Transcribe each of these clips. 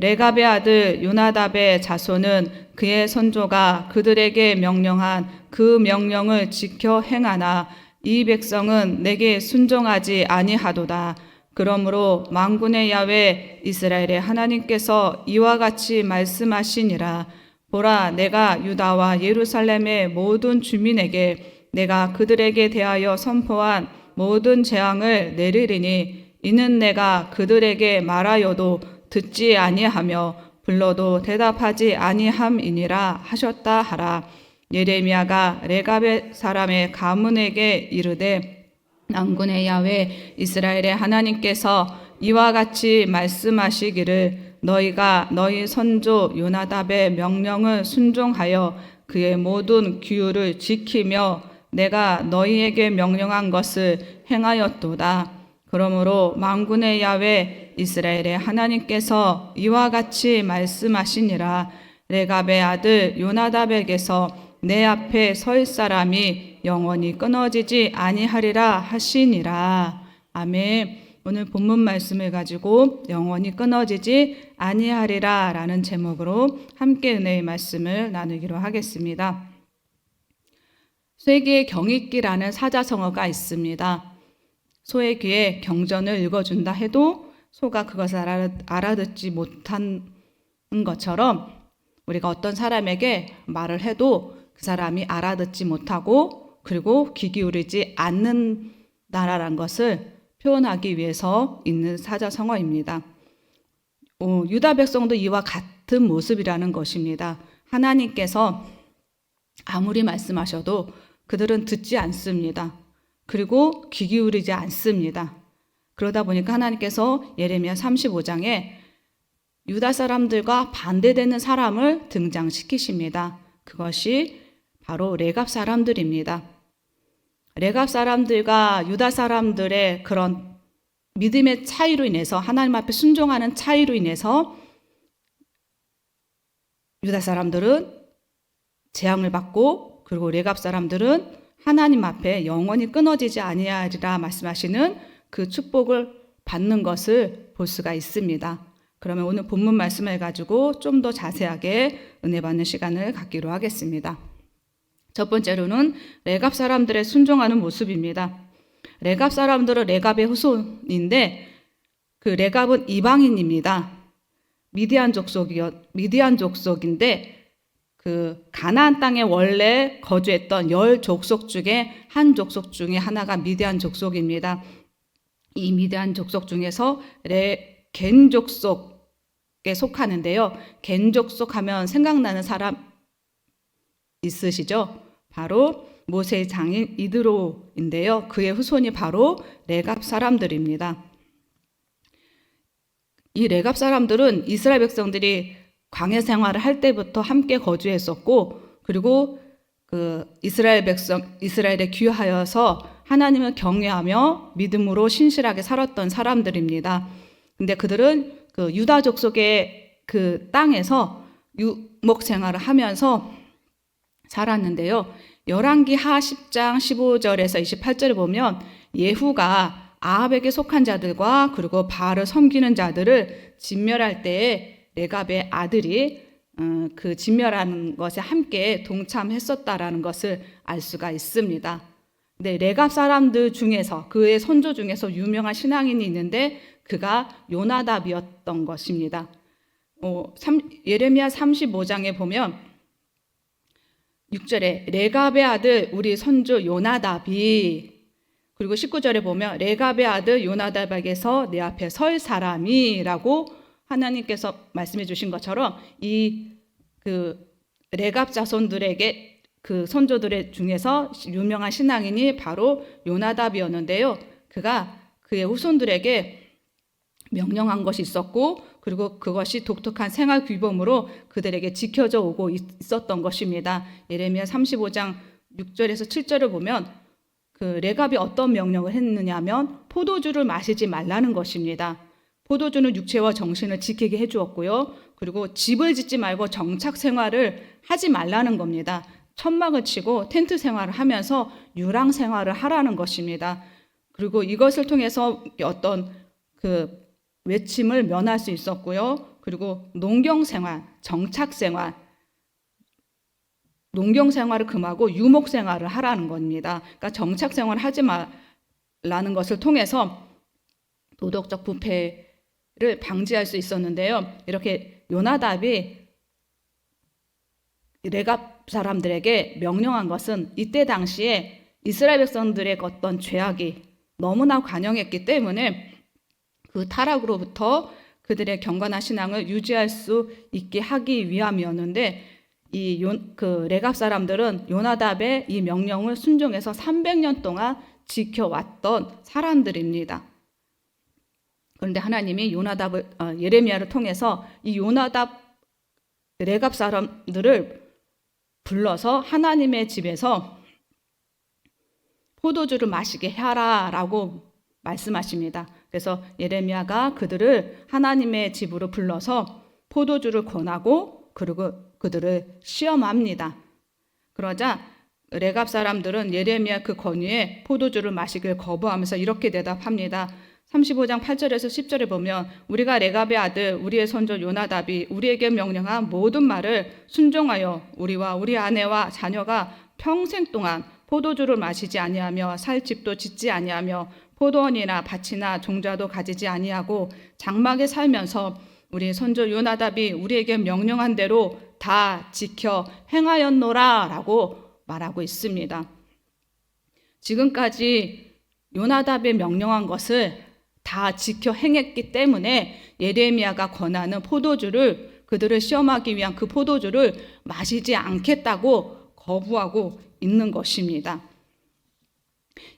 레갑의 아들 요나답의 자손은 그의 선조가 그들에게 명령한 그 명령을 지켜 행하나 이 백성은 내게 순종하지 아니하도다. 그러므로 망군의 야외 이스라엘의 하나님께서 이와 같이 말씀하시니라. 보라, 내가 유다와 예루살렘의 모든 주민에게 내가 그들에게 대하여 선포한 모든 재앙을 내리리니 이는 내가 그들에게 말하여도 듣지 아니하며 불러도 대답하지 아니함이니라 하셨다 하라. 예레미야가 레갑의 사람의 가문에게 이르되 남군의 야외 이스라엘의 하나님께서 이와 같이 말씀하시기를 너희가 너희 선조 요나답의 명령을 순종하여 그의 모든 규율을 지키며 내가 너희에게 명령한 것을 행하였도다. 그러므로 망군의 야외 이스라엘의 하나님께서 이와 같이 말씀하시니라 레갑의 아들 요나답에게서 내 앞에 설 사람이 영원히 끊어지지 아니하리라 하시니라. 아멘. 오늘 본문 말씀을 가지고 영원히 끊어지지 아니하리라 라는 제목으로 함께 은혜의 말씀을 나누기로 하겠습니다. 쇠기의 경익기라는 사자성어가 있습니다. 소의 귀에 경전을 읽어준다 해도 소가 그것을 알아, 알아 듣지 못한 것처럼 우리가 어떤 사람에게 말을 해도 그 사람이 알아듣지 못하고 그리고 귀 기울이지 않는다라는 것을 표현하기 위해서 있는 사자성어입니다. 어, 유다 백성도 이와 같은 모습이라는 것입니다. 하나님께서 아무리 말씀하셔도 그들은 듣지 않습니다. 그리고 귀 기울이지 않습니다. 그러다 보니까 하나님께서 예레미야 35장에 유다 사람들과 반대되는 사람을 등장시키십니다. 그것이 바로 레갑 사람들입니다. 레갑 사람들과 유다 사람들의 그런 믿음의 차이로 인해서 하나님 앞에 순종하는 차이로 인해서 유다 사람들은 재앙을 받고 그리고 레갑 사람들은 하나님 앞에 영원히 끊어지지 아니하리라 말씀하시는 그 축복을 받는 것을 볼 수가 있습니다. 그러면 오늘 본문 말씀을 가지고 좀 더 자세하게 은혜 받는 시간을 갖기로 하겠습니다. 첫 번째로는 레갑 사람들의 순종하는 모습입니다. 레갑 사람들은 레갑의 후손인데 그 레갑은 이방인입니다. 미디안 족속이었 미디안 족속인데 그 가나안 땅에 원래 거주했던 열 족속 중에 한 족속 중에 하나가 미디안 족속입니다. 이 미디안 족속 중에서 레, 겐 족속에 속하는데요. 겐 족속 하면 생각나는 사람 있으시죠? 바로 모세의 장인 이드로인데요. 그의 후손이 바로 레갑 사람들입니다. 이 레갑 사람들은 이스라엘 백성들이 광야 생활을 할 때부터 함께 거주했었고 그리고 그 이스라엘 백성 이스라엘에 귀하여서 하나님을 경외하며 믿음으로 신실하게 살았던 사람들입니다. 근데 그들은 그 유다 족 속의 그 땅에서 유목 생활을 하면서 살았는데요. 열왕기 하 10장 15절에서 28절을 보면 예후가 아합에게 속한 자들과 그리고 바알을 섬기는 자들을 진멸할 때에 레갑의 아들이 어, 그 진멸하는 것에 함께 동참했었다라는 것을 알 수가 있습니다. 네, 레갑 사람들 중에서 그의 선조 중에서 유명한 신앙인이 있는데 그가 요나답이었던 것입니다. 어, 3, 예레미야 35장에 보면 6절에 레갑의 아들 우리 선조 요나답이 그리고 19절에 보면 레갑의 아들 요나답에게서 내 앞에 설 사람이라고 하나님께서 말씀해 주신 것처럼 이 그 레갑 자손들에게 그 선조들의 중에서 유명한 신앙인이 바로 요나답이었는데요. 그가 그의 후손들에게 명령한 것이 있었고 그리고 그것이 독특한 생활 규범으로 그들에게 지켜져 오고 있었던 것입니다. 예레미야 35장 6절에서 7절을 보면 그 레갑이 어떤 명령을 했느냐면 포도주를 마시지 말라는 것입니다. 포도주는 육체와 정신을 지키게 해주었고요. 그리고 집을 짓지 말고 정착 생활을 하지 말라는 겁니다. 천막을 치고 텐트 생활을 하면서 유랑 생활을 하라는 것입니다. 그리고 이것을 통해서 어떤 그 외침을 면할 수 있었고요. 그리고 농경 생활, 정착 생활, 농경 생활을 금하고 유목 생활을 하라는 겁니다. 그러니까 정착 생활을 하지 말라는 것을 통해서 도덕적 부패 를 방지할 수 있었는데요. 이렇게 요나답이 레갑 사람들에게 명령한 것은 이때 당시에 이스라엘 백성들의 어떤 죄악이 너무나 관영했기 때문에 그 타락으로부터 그들의 경건한 신앙을 유지할 수 있게 하기 위함이었는데 이 그 레갑 사람들은 요나답의 이 명령을 순종해서 300년 동안 지켜왔던 사람들입니다. 그런데 하나님이 요나답을 어, 예레미야를 통해서 이 요나답 레갑 사람들을 불러서 하나님의 집에서 포도주를 마시게 하라라고 말씀하십니다. 그래서 예레미야가 그들을 하나님의 집으로 불러서 포도주를 권하고 그리고 그들을 시험합니다. 그러자 레갑 사람들은 예레미야 그 권유에 포도주를 마시길 거부하면서 이렇게 대답합니다. 35장 8절에서 10절에 보면 우리가 레갑의 아들 우리의 선조 요나답이 우리에게 명령한 모든 말을 순종하여 우리와 우리 아내와 자녀가 평생 동안 포도주를 마시지 아니하며 살 집도 짓지 아니하며 포도원이나 밭이나 종자도 가지지 아니하고 장막에 살면서 우리 선조 요나답이 우리에게 명령한 대로 다 지켜 행하였노라라고 말하고 있습니다. 지금까지 요나답의 명령한 것을 다 지켜 행했기 때문에 예레미야가 권하는 포도주를 그들을 시험하기 위한 그 포도주를 마시지 않겠다고 거부하고 있는 것입니다.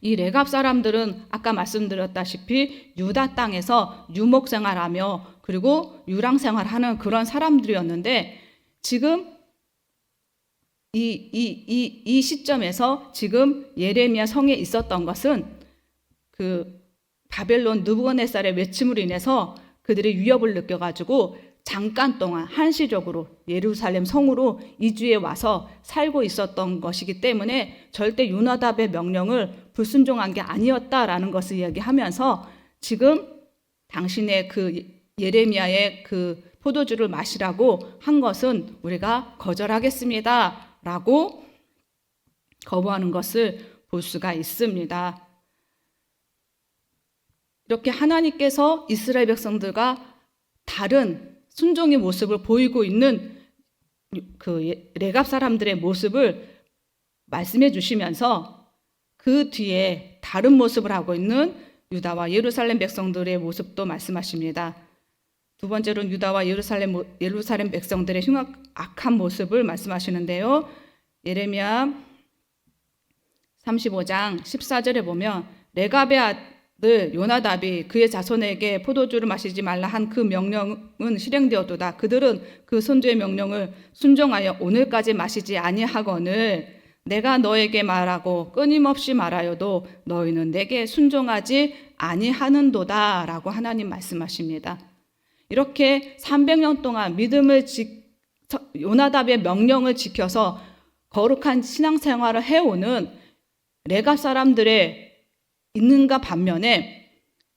이 레갑 사람들은 아까 말씀드렸다시피 유다 땅에서 유목 생활하며 그리고 유랑 생활하는 그런 사람들이었는데 지금 이, 이, 이, 이 시점에서 지금 예레미야 성에 있었던 것은 그 바벨론 느부갓네살의 외침으로 인해서 그들이 위협을 느껴가지고 잠깐 동안 한시적으로 예루살렘 성으로 이주해 와서 살고 있었던 것이기 때문에 절대 요나답의 명령을 불순종한 게 아니었다라는 것을 이야기하면서 지금 당신의 그 예레미야의 그 포도주를 마시라고 한 것은 우리가 거절하겠습니다라고 거부하는 것을 볼 수가 있습니다. 이렇게 하나님께서 이스라엘 백성들과 다른 순종의 모습을 보이고 있는 그 예, 레갑 사람들의 모습을 말씀해 주시면서 그 뒤에 다른 모습을 하고 있는 유다와 예루살렘 백성들의 모습도 말씀하십니다. 두 번째로는 유다와 예루살렘 예루살렘 백성들의 흉악한 모습을 말씀하시는데요. 예레미야 35장 14절에 보면 레갑의 늘 요나답이 그의 자손에게 포도주를 마시지 말라 한 그 명령은 실행되었도다. 그들은 그 선조의 명령을 순종하여 오늘까지 마시지 아니하거늘 내가 너에게 말하고 끊임없이 말하여도 너희는 내게 순종하지 아니하는도다라고 하나님 말씀하십니다. 이렇게 300년 동안 믿음을 지, 요나답의 명령을 지켜서 거룩한 신앙생활을 해오는 레갑 사람들의 있는가 반면에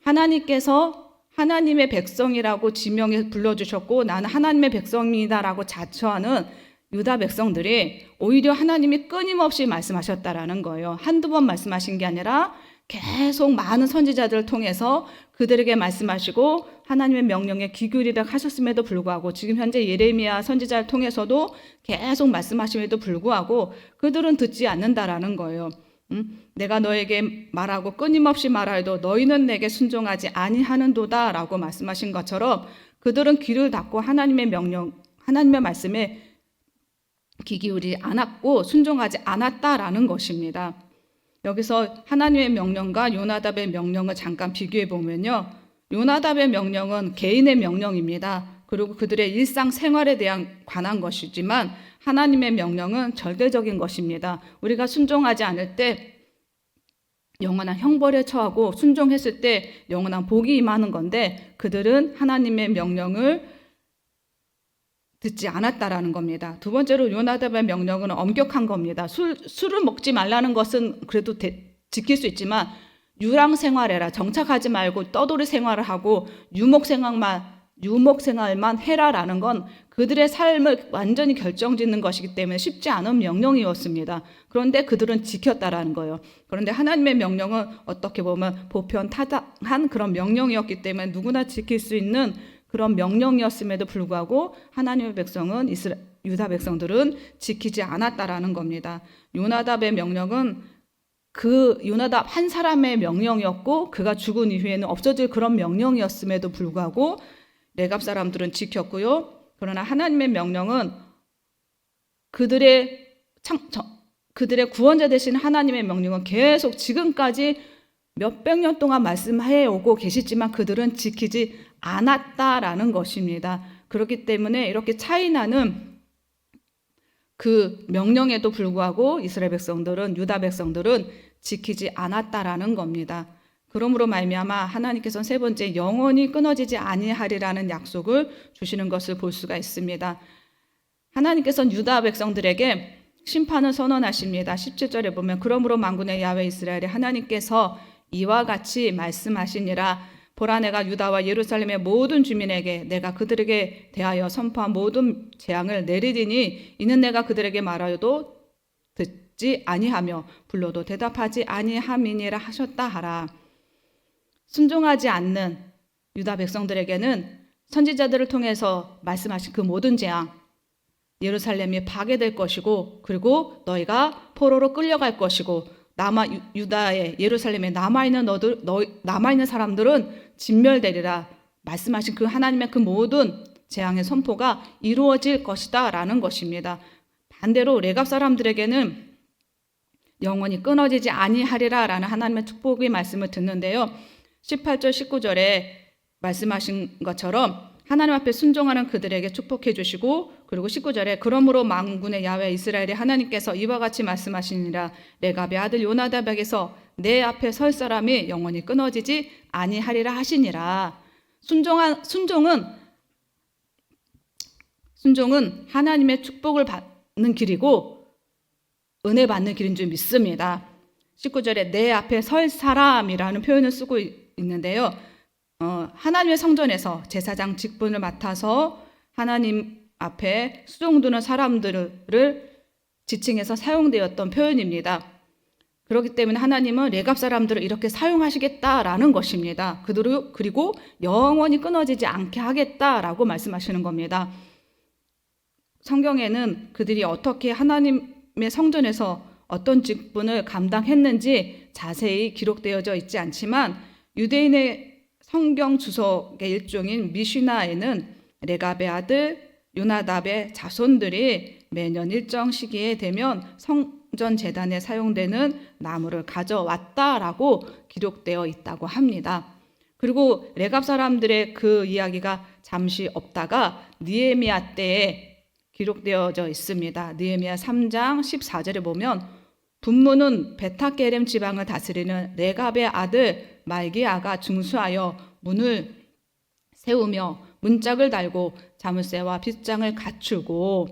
하나님께서 하나님의 백성이라고 지명해 불러주셨고 나는 하나님의 백성이다라고 자처하는 유다 백성들이 오히려 하나님이 끊임없이 말씀하셨다라는 거예요. 한두 번 말씀하신 게 아니라 계속 많은 선지자들을 통해서 그들에게 말씀하시고 하나님의 명령에 귀 기울이라 하셨음에도 불구하고 지금 현재 예레미야 선지자를 통해서도 계속 말씀하심에도 불구하고 그들은 듣지 않는다라는 거예요. 음? 내가 너에게 말하고 끊임없이 말하여도 너희는 내게 순종하지 아니하는도다라고 말씀하신 것처럼 그들은 귀를 닫고 하나님의 명령, 하나님의 말씀에 귀 기울이 않았고 순종하지 않았다라는 것입니다. 여기서 하나님의 명령과 요나답의 명령을 잠깐 비교해 보면요. 요나답의 명령은 개인의 명령입니다. 그리고 그들의 일상 생활에 대한 관한 것이지만 하나님의 명령은 절대적인 것입니다. 우리가 순종하지 않을 때 영원한 형벌에 처하고 순종했을 때 영원한 복이 임하는 건데 그들은 하나님의 명령을 듣지 않았다라는 겁니다. 두 번째로 요나답의 명령은 엄격한 겁니다. 술, 술을 먹지 말라는 것은 그래도 대, 지킬 수 있지만 유랑 생활해라. 정착하지 말고 떠돌이 생활을 하고 유목 생활만 유목 생활만 해라라는 건 그들의 삶을 완전히 결정짓는 것이기 때문에 쉽지 않은 명령이었습니다. 그런데 그들은 지켰다라는 거예요. 그런데 하나님의 명령은 어떻게 보면 보편 타당한 그런 명령이었기 때문에 누구나 지킬 수 있는 그런 명령이었음에도 불구하고 하나님의 백성은 이스라 유다 백성들은 지키지 않았다라는 겁니다. 요나답의 명령은 그 요나답 한 사람의 명령이었고 그가 죽은 이후에는 없어질 그런 명령이었음에도 불구하고 레갑 사람들은 지켰고요. 그러나 하나님의 명령은 그들의 창, 저, 그들의 구원자 되신 하나님의 명령은 계속 지금까지 몇백 년 동안 말씀해 오고 계시지만 그들은 지키지 않았다라는 것입니다. 그렇기 때문에 이렇게 차이나는 그 명령에도 불구하고 이스라엘 백성들은 유다 백성들은 지키지 않았다라는 겁니다. 그러므로 말미암아 하나님께서는 세 번째 영원히 끊어지지 아니하리라는 약속을 주시는 것을 볼 수가 있습니다. 하나님께서는 유다 백성들에게 심판을 선언하십니다. 17절에 보면 그러므로 만군의 야외 이스라엘의 하나님께서 이와 같이 말씀하시니라 보라 내가 유다와 예루살렘의 모든 주민에게 내가 그들에게 대하여 선포한 모든 재앙을 내리리니 이는 내가 그들에게 말하여도 듣지 아니하며 불러도 대답하지 아니함이니라 하셨다 하라. 순종하지 않는 유다 백성들에게는 선지자들을 통해서 말씀하신 그 모든 재앙, 예루살렘이 파괴될 것이고, 그리고 너희가 포로로 끌려갈 것이고, 남아 유다의 예루살렘에 남아 있는 너들 너 남아 있는 사람들은 진멸되리라 말씀하신 그 하나님의 그 모든 재앙의 선포가 이루어질 것이다라는 것입니다. 반대로 레갑 사람들에게는 영원히 끊어지지 아니하리라라는 하나님의 축복의 말씀을 듣는데요. 18절 19절에 말씀하신 것처럼 하나님 앞에 순종하는 그들에게 축복해 주시고 그리고 19절에 그러므로 만군의 야외 이스라엘의 하나님께서 이와 같이 말씀하시니라 레갑의 아들 요나답에게서 내 앞에 설 사람이 영원히 끊어지지 아니하리라 하시니라 순종한 순종은 순종은 하나님의 축복을 받는 길이고 은혜 받는 길인 줄 믿습니다. 19절에 내 앞에 설 사람이라는 표현을 쓰고 있는데요. 어, 하나님의 성전에서 제사장 직분을 맡아서 하나님 앞에 수종드는 사람들을 지칭해서 사용되었던 표현입니다. 그렇기 때문에 하나님은 레갑 사람들을 이렇게 사용하시겠다라는 것입니다. 그들을 그리고 영원히 끊어지지 않게 하겠다라고 말씀하시는 겁니다. 성경에는 그들이 어떻게 하나님의 성전에서 어떤 직분을 감당했는지 자세히 기록되어져 있지 않지만 유대인의 성경 주석의 일종인 미시나에는 레갑의 아들 요나답의 자손들이 매년 일정 시기에 되면 성전 재단에 사용되는 나무를 가져왔다라고 기록되어 있다고 합니다. 그리고 레갑 사람들의 그 이야기가 잠시 없다가 니에미아 때에 기록되어져 있습니다. 니에미아 3장 14절에 보면 분무는 베타게렘 지방을 다스리는 레갑의 아들 말기야가 중수하여 문을 세우며 문짝을 달고 자물쇠와 빗장을 갖추고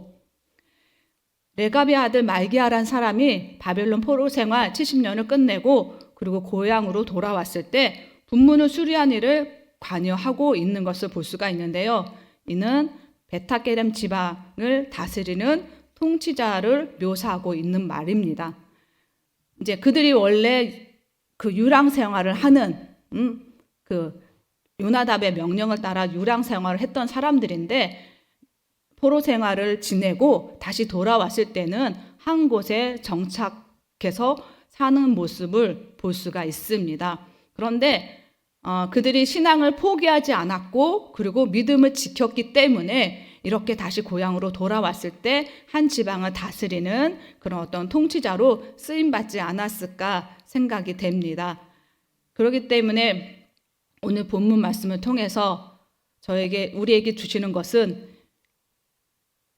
레갑의 아들 말기야란 사람이 바벨론 포로 생활 70년을 끝내고 그리고 고향으로 돌아왔을 때 분문을 수리한 일을 관여하고 있는 것을 볼 수가 있는데요. 이는 베타게렘 지방을 다스리는 통치자를 묘사하고 있는 말입니다. 이제 그들이 원래 그 유랑 생활을 하는 음, 그 요나답의 명령을 따라 유랑 생활을 했던 사람들인데 포로 생활을 지내고 다시 돌아왔을 때는 한 곳에 정착해서 사는 모습을 볼 수가 있습니다. 그런데 어, 그들이 신앙을 포기하지 않았고 그리고 믿음을 지켰기 때문에 이렇게 다시 고향으로 돌아왔을 때 한 지방을 다스리는 그런 어떤 통치자로 쓰임 받지 않았을까 생각이 됩니다. 그렇기 때문에 오늘 본문 말씀을 통해서 저에게 우리에게 주시는 것은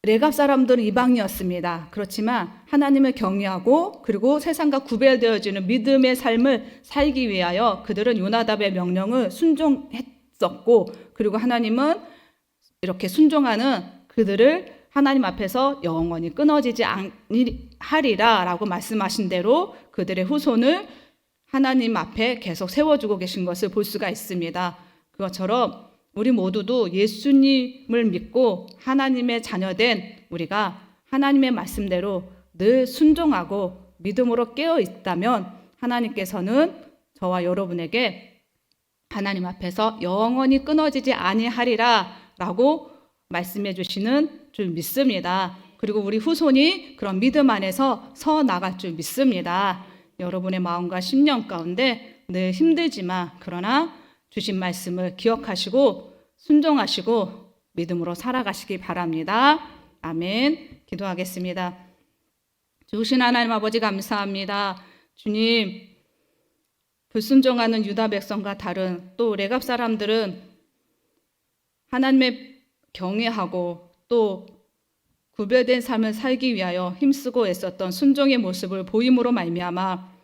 레갑 사람들은 이방이었습니다. 그렇지만 하나님을 경외하고 그리고 세상과 구별되어지는 믿음의 삶을 살기 위하여 그들은 요나답의 명령을 순종했었고 그리고 하나님은 이렇게 순종하는 그들을 하나님 앞에서 영원히 끊어지지 아니하리라라고 말씀하신 대로 그들의 후손을 하나님 앞에 계속 세워주고 계신 것을 볼 수가 있습니다. 그것처럼 우리 모두도 예수님을 믿고 하나님의 자녀된 우리가 하나님의 말씀대로 늘 순종하고 믿음으로 깨어 있다면 하나님께서는 저와 여러분에게 하나님 앞에서 영원히 끊어지지 아니하리라 라고 말씀해 주시는 줄 믿습니다. 그리고 우리 후손이 그런 믿음 안에서 서 나갈 줄 믿습니다. 여러분의 마음과 심령 가운데 늘 힘들지만 그러나 주신 말씀을 기억하시고 순종하시고 믿음으로 살아가시기 바랍니다. 아멘. 기도하겠습니다. 주신 하나님 아버지 감사합니다. 주님, 불순종하는 유다 백성과 다른 또 레갑 사람들은 하나님의 경외하고 또 구별된 삶을 살기 위하여 힘쓰고 애썼던 순종의 모습을 보임으로 말미암아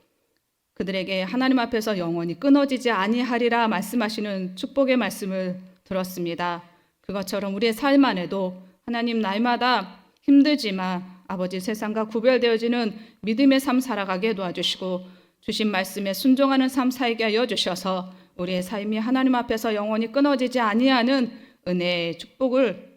그들에게 하나님 앞에서 영원히 끊어지지 아니하리라 말씀하시는 축복의 말씀을 들었습니다. 그것처럼 우리의 삶 안에도 하나님 날마다 힘들지만 아버지 세상과 구별되어지는 믿음의 삶 살아가게 도와주시고 주신 말씀에 순종하는 삶 살게 하여 주셔서 우리의 삶이 하나님 앞에서 영원히 끊어지지 아니하는 은혜의 축복을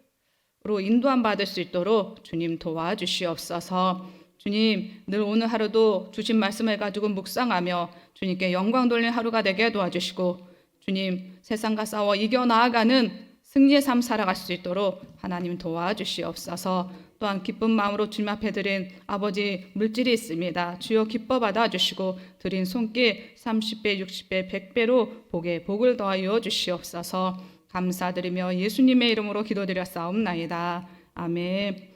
로 인도함 받을 수 있도록 주님 도와주시옵소서. 주님 늘 오늘 하루도 주신 말씀을 가지고 묵상하며 주님께 영광 돌리는 하루가 되게 도와주시고 주님 세상과 싸워 이겨 나아가는 승리의 삶 살아갈 수 있도록 하나님 도와주시옵소서. 또한 기쁜 마음으로 주님 앞에 드린 아버지 물질이 있습니다. 주여 기뻐 받아 주시고 드린 손길 30배, 60배, 100배로 복에 복을 더하여 주시옵소서. 감사드리며 예수님의 이름으로 기도드렸사옵나이다. 아멘.